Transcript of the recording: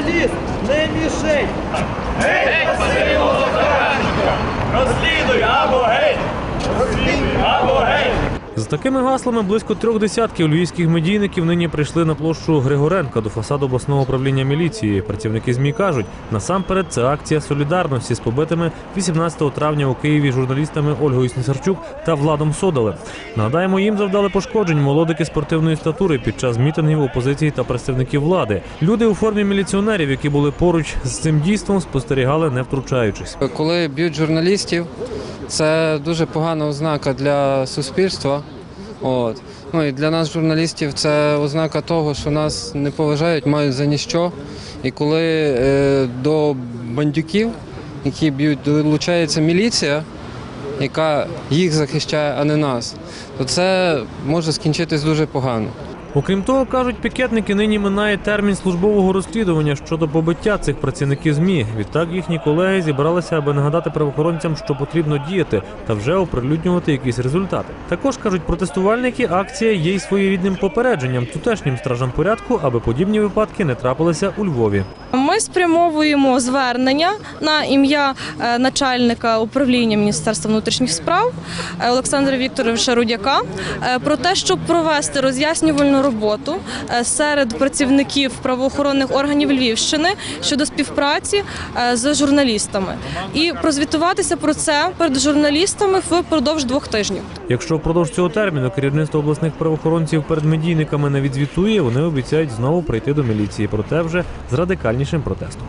журналіст не мішень. Геть, пасивного заказника! Розслідуй або геть! Розслідуй або геть! З такими гаслами близько трьох десятків львівських медійників нині прийшли на площу Григоренка до фасаду обласного управління міліції. Працівники ЗМІ кажуть, насамперед це акція солідарності з побитими 18 травня у Києві журналістами Ольгою Снісарчук та Владом Содалем. Нагадаємо, їм завдали пошкоджень молодики спортивної статури під час мітингів опозиції та представників влади. Люди у формі міліціонерів, які були поруч з цим дійством, спостерігали, не втручаючись. Коли б'ють журналістів, це дуже погана ознака для суспільства. От. Ну і для нас, журналістів, це ознака того, що нас не поважають, мають за ніщо. І коли е, до бандюків, які б'ють, долучається міліція, яка їх захищає, а не нас, то це може скінчитись дуже погано. Окрім того, кажуть, пікетники нині минає термін службового розслідування щодо побиття цих працівників ЗМІ. Відтак їхні колеги зібралися, аби нагадати правоохоронцям, що потрібно діяти та вже оприлюднювати якісь результати. Також кажуть, протестувальники акція є й своєрідним попередженням тутешнім стражам порядку, аби подібні випадки не трапилися у Львові. Ми спрямовуємо звернення на ім'я е, начальника управління Міністерства внутрішніх справ е, Олександра Вікторовича Рудяка е, про те, щоб провести роз'яснювальну роботу е, серед працівників правоохоронних органів Львівщини щодо співпраці е, з журналістами і прозвітуватися про це перед журналістами впродовж двох тижнів. Якщо впродовж цього терміну керівництво обласних правоохоронців перед медійниками не відзвітує, вони обіцяють знову прийти до міліції, проте вже з радикальнішим протестом.